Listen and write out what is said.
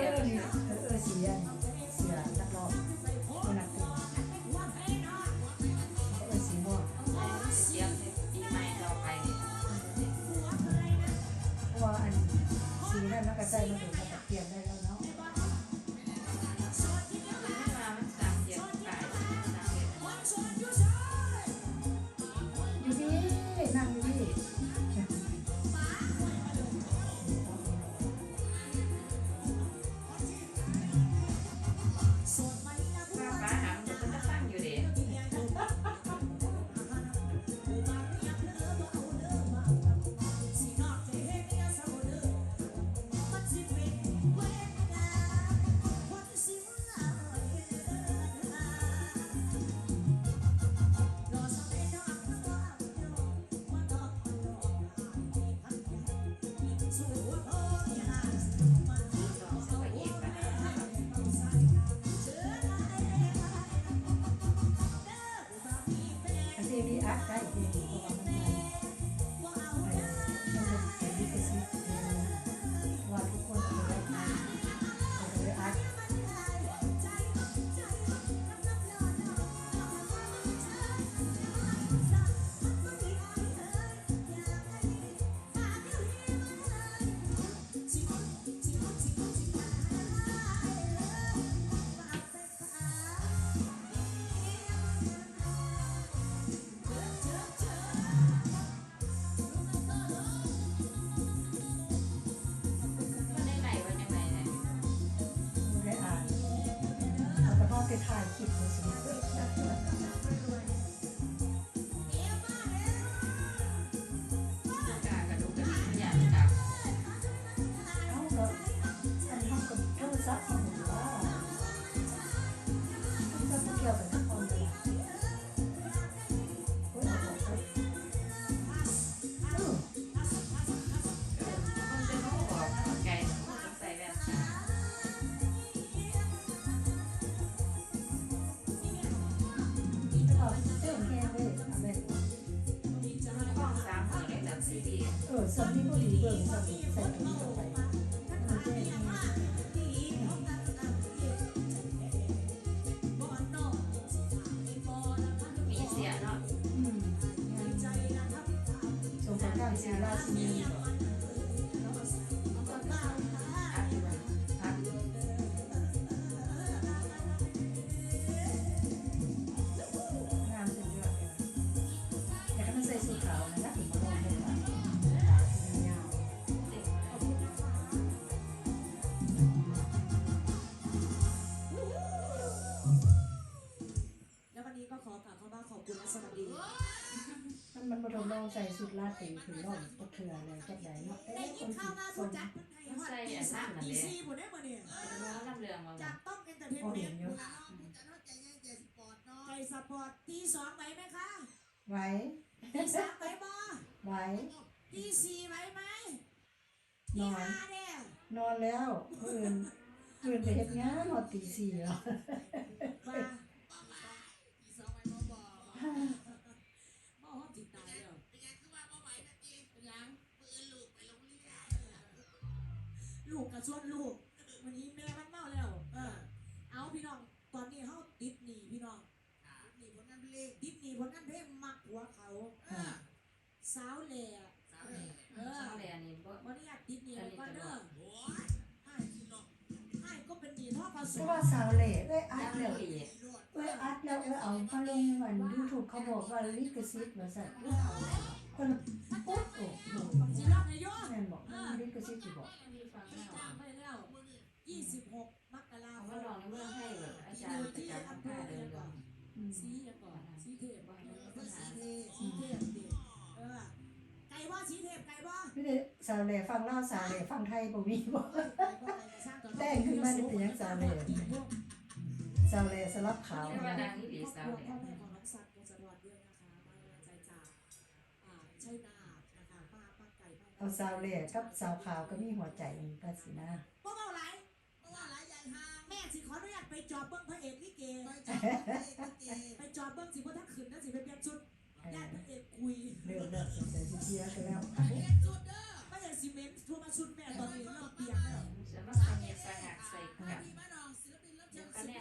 เออนี่เออเสียเสียนักร้องคนักเต้เออสีม่วงเสียงที่ไม่เราไปเพราะว่าอันสีนั้นมันก็ใส่มาถึงมันเปลี่ยนได้แล้วเนาะ อันที่ เอาเติมแค่เลยเอาเลยมันกล้องสามหมื่นในจัดซีดีเออสับที่พอดีเบิ่งสับใส่ถุงลงไปมันจะได้มีเสียเนาะอืมสมกับการสีราศีนี้ ใส่สูทลาตีถึงร่องตะเถื่ออะไรจักใดเนาะเอ๊ะได้คยินนข่าวมาคผู้นจัดมันให้ฮอดตีสามตีสี่ผู้ได้มาเนี่ยร้อนลำเรืองมาจากต้องเอนเตอร์เทนพอเมเห็นนต์อยู่ใจสปอร์ตตีสองไหวไหมคะไว้ตีสามไหวบ่ไว้ตีสี่ไหวไหมนตีอนห้าเนี่ยนอนแล้วเพื่อนเพื่อนไปเฮ็ดงานหอดตีสี่แล้ว ลูกกับส่วนลูกวันนี้แม่มันเมาแล้ว เออ เอาพี่น้อง ตอนนี้เฮาติดหนีพี่น้องติดหนีผลงานเพลงติดหนีผลงานเพลงมักหัวเขาอ่าสาวแหล่เออเช้าแลนี่บ่วันนี้อยากติดหนีอะไรก็เด้อให้ให้ก็เป็นหนีท่อผสเพราะมว่าสาวเหล่เอ้ยอัยัดงแล้วอีกเอ้ยอัดแล้วเอ้ยเอามาลงวันยูทูบเขาบอกว่าลิขสิทธิ์ว่าสั่นคนละปุ๊บโอ้โหสิรับนายกแม่นบอกมันลิขสิทธิ์อยู่บอก สีอย่างก่อนสีเทพบ่ให้มันเป็นสีเทพสีเทพดิเออไก่บ่สีเทพไก่บ่พี่เด้สาวเหล่ฟังเล่าวสาวเหล่ฟังไทยบ่มีบ่ไก่บ่ไก่สร้างก่อนแต่งขึ้นมานี่เป็นหยังสาวเหล่สาวเหล่สลับขาวเรียกว่านะนางนี่ดีพ่อสาวพ่อเนี่ยแม่ของน้องสัตว์วงศธรด้วยนะคะมาแรงใจจากอ่าชัยนาทนะคะป้าป้าไก่ป้าเอาสาวเหล่กับสาวขาวก็มีหัวใจกันสินะ ออนุญาตไปจอบเบิ่งพระเอกลิเกไปจอบเบิ่งสิบ่ทันขึ้นนะสิไปเปลี่ยนชุดเออญาติพระเอกคุย เริ่มเลิกสนใจสิเชียร์กัน